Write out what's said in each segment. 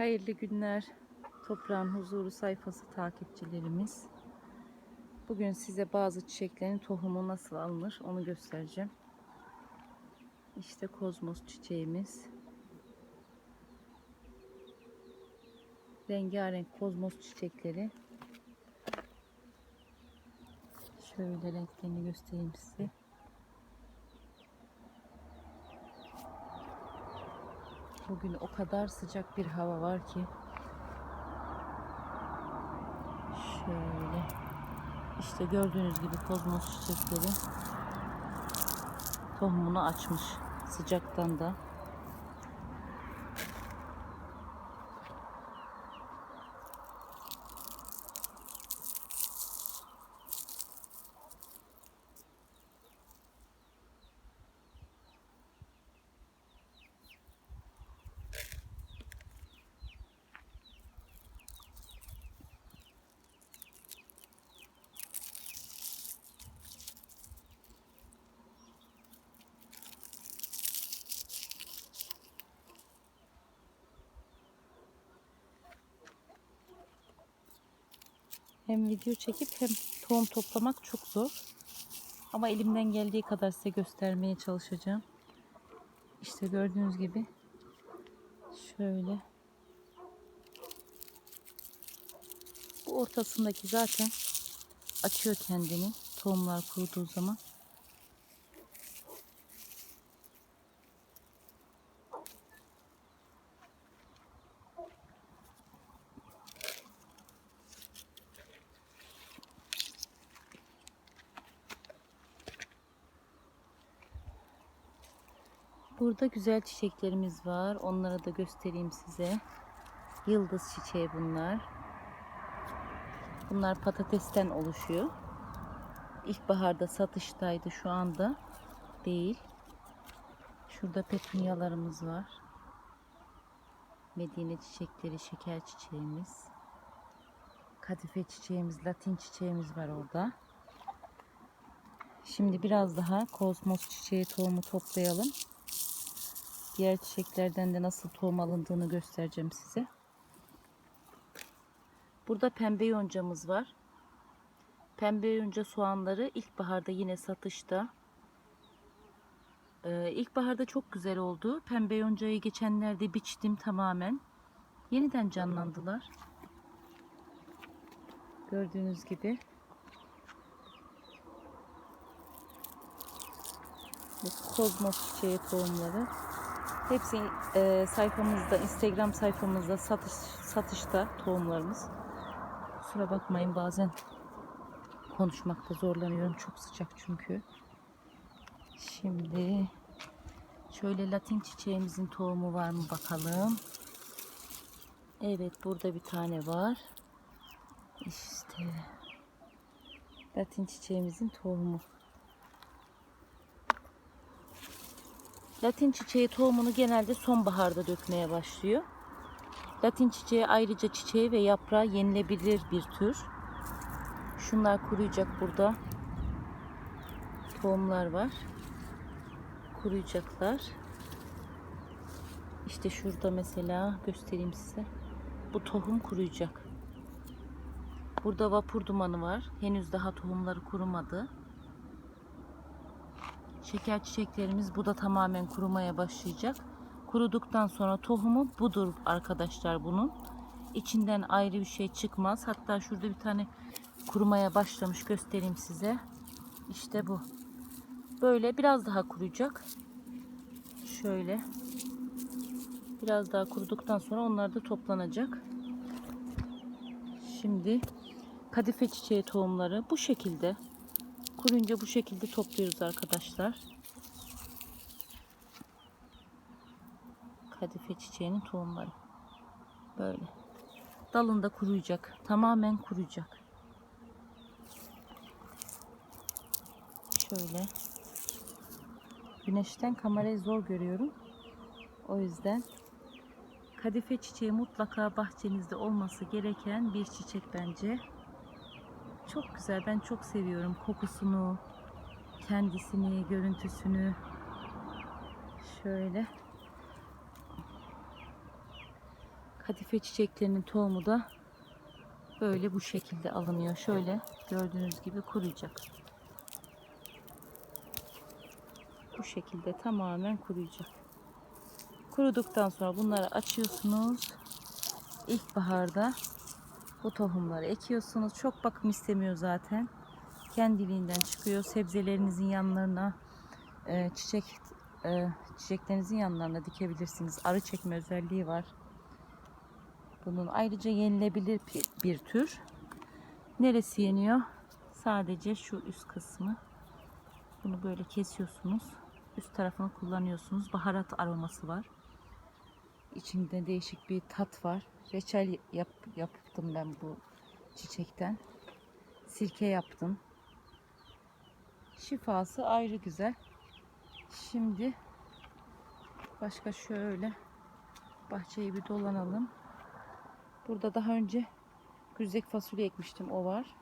Hayırlı günler. Toprağın huzuru sayfası takipçilerimiz. Bugün size bazı çiçeklerin tohumu nasıl alınır onu göstereceğim. İşte kozmos çiçeğimiz. Rengarenk kozmos çiçekleri. Şöyle renklerini göstereyim size. Bugün o kadar sıcak bir hava var ki. Şöyle. İşte gördüğünüz gibi kozmos çiçekleri tohumunu açmış sıcaktan da. Hem video çekip hem tohum toplamak çok zor. Ama elimden geldiği kadar size göstermeye çalışacağım. İşte gördüğünüz gibi şöyle bu ortasındaki zaten açıyor kendini tohumlar kuruduğu zaman. Burada güzel çiçeklerimiz var. Onları da göstereyim size. Yıldız çiçeği bunlar. Bunlar patatesten oluşuyor. İlkbaharda satıştaydı şu anda değil. Şurada petunyalarımız var. Medine çiçekleri, şeker çiçeğimiz. Kadife çiçeğimiz, latin çiçeğimiz var orada. Şimdi biraz daha kozmos çiçeği tohumu toplayalım. Diğer çiçeklerden de nasıl tohum alındığını göstereceğim size. Burada pembe yoncamız var. Pembe yonca soğanları ilkbaharda yine satışta. Ee, ilkbaharda çok güzel oldu. Pembe yoncayı geçenlerde biçtim tamamen. Yeniden canlandılar. Gördüğünüz gibi. Bu kozmos çiçeği tohumları. Hepsi e, sayfamızda, Instagram sayfamızda satış satışta tohumlarımız. Kusura bakmayın bazen konuşmakta zorlanıyorum. Çok sıcak çünkü. Şimdi şöyle latin çiçeğimizin tohumu var mı bakalım. Evet burada bir tane var. İşte latin çiçeğimizin tohumu. Latin çiçeği tohumunu genelde sonbaharda dökmeye başlıyor. Latin çiçeği ayrıca çiçeği ve yaprağı yenilebilir bir tür. Şunlar kuruyacak burada. Tohumlar var. Kuruyacaklar. İşte şurada mesela göstereyim size. Bu tohum kuruyacak. Burada vapur dumanı var. Henüz daha tohumları kurumadı. Şeker çiçeklerimiz bu da tamamen kurumaya başlayacak. Kuruduktan sonra tohumu budur arkadaşlar bunun. İçinden ayrı bir şey çıkmaz. Hatta şurada bir tane kurumaya başlamış göstereyim size. İşte bu. Böyle biraz daha kuruyacak. Şöyle. Biraz daha kuruduktan sonra onlar da toplanacak. Şimdi kadife çiçeği tohumları bu şekilde. Kurunca bu şekilde topluyoruz arkadaşlar. Kadife çiçeğinin tohumları. Böyle. Dalında kuruyacak. Tamamen kuruyacak. Şöyle. Güneşten kamerayı zor görüyorum. O yüzden kadife çiçeği mutlaka bahçenizde olması gereken bir çiçek bence. Çok güzel. Ben çok seviyorum kokusunu, kendisini, görüntüsünü. Şöyle. Kadife çiçeklerinin tohumu da böyle bu şekilde alınıyor. Şöyle gördüğünüz gibi kuruyacak. Bu şekilde tamamen kuruyacak. Kuruduktan sonra bunları açıyorsunuz. İlkbaharda bu tohumları ekiyorsunuz. Çok bakım istemiyor zaten. Kendiliğinden çıkıyor. Sebzelerinizin yanlarına e, çiçek e, çiçeklerinizin yanlarına dikebilirsiniz. Arı çekme özelliği var. Bunun ayrıca yenilebilir bir, tür. Neresi yeniyor? Sadece şu üst kısmı. Bunu böyle kesiyorsunuz. Üst tarafını kullanıyorsunuz. Baharat aroması var. İçinde değişik bir tat var. Reçel yap, yaptım ben bu çiçekten. Sirke yaptım. Şifası ayrı güzel. Şimdi başka şöyle bahçeyi bir dolanalım. Burada daha önce güzdek fasulye ekmiştim. O var.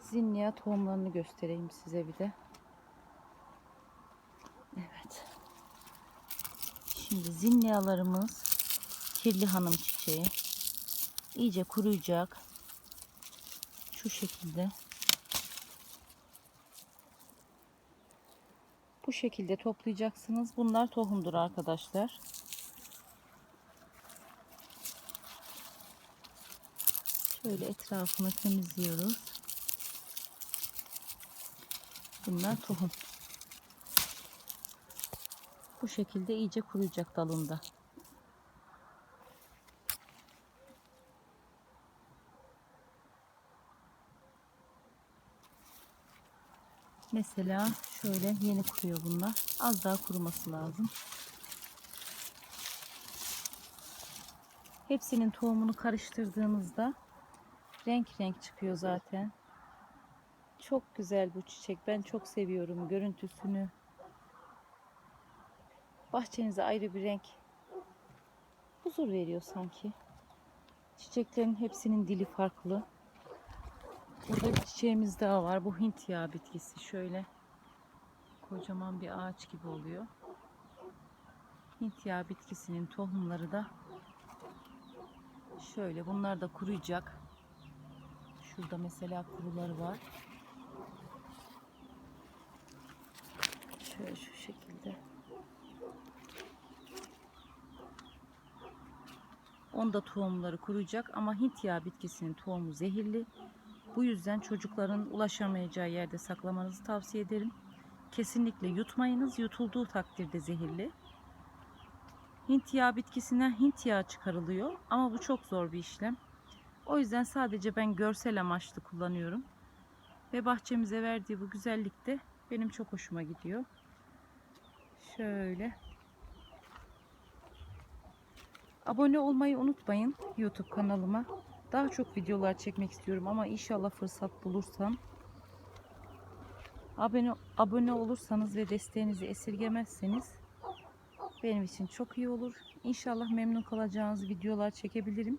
Zinnia tohumlarını göstereyim size bir de. Evet. Şimdi zinnialarımız kirli hanım çiçeği iyice kuruyacak. Şu şekilde. Bu şekilde toplayacaksınız. Bunlar tohumdur arkadaşlar. Şöyle etrafını temizliyoruz. Bunlar tohum. Bu şekilde iyice kuruyacak dalında. Mesela şöyle yeni kuruyor bunlar. Az daha kuruması lazım. Hepsinin tohumunu karıştırdığınızda renk renk çıkıyor zaten. Çok güzel bu çiçek. Ben çok seviyorum görüntüsünü. Bahçenize ayrı bir renk huzur veriyor sanki. Çiçeklerin hepsinin dili farklı. Burada bir çiçeğimiz daha var. Bu Hint yağı bitkisi. Şöyle kocaman bir ağaç gibi oluyor. Hint yağı bitkisinin tohumları da şöyle. Bunlar da kuruyacak. Şurada mesela kuruları var. Şöyle şu şekilde. Onda tohumları kuruyacak ama Hint yağı bitkisinin tohumu zehirli. Bu yüzden çocukların ulaşamayacağı yerde saklamanızı tavsiye ederim. Kesinlikle yutmayınız. Yutulduğu takdirde zehirli. Hint yağı bitkisinden Hint yağı çıkarılıyor ama bu çok zor bir işlem. O yüzden sadece ben görsel amaçlı kullanıyorum. Ve bahçemize verdiği bu güzellik de benim çok hoşuma gidiyor. Şöyle. Abone olmayı unutmayın YouTube kanalıma. Daha çok videolar çekmek istiyorum ama inşallah fırsat bulursam. Abone, abone olursanız ve desteğinizi esirgemezseniz benim için çok iyi olur. İnşallah memnun kalacağınız videolar çekebilirim.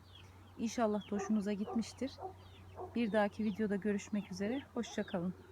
İnşallah hoşunuza gitmiştir. Bir dahaki videoda görüşmek üzere. Hoşçakalın.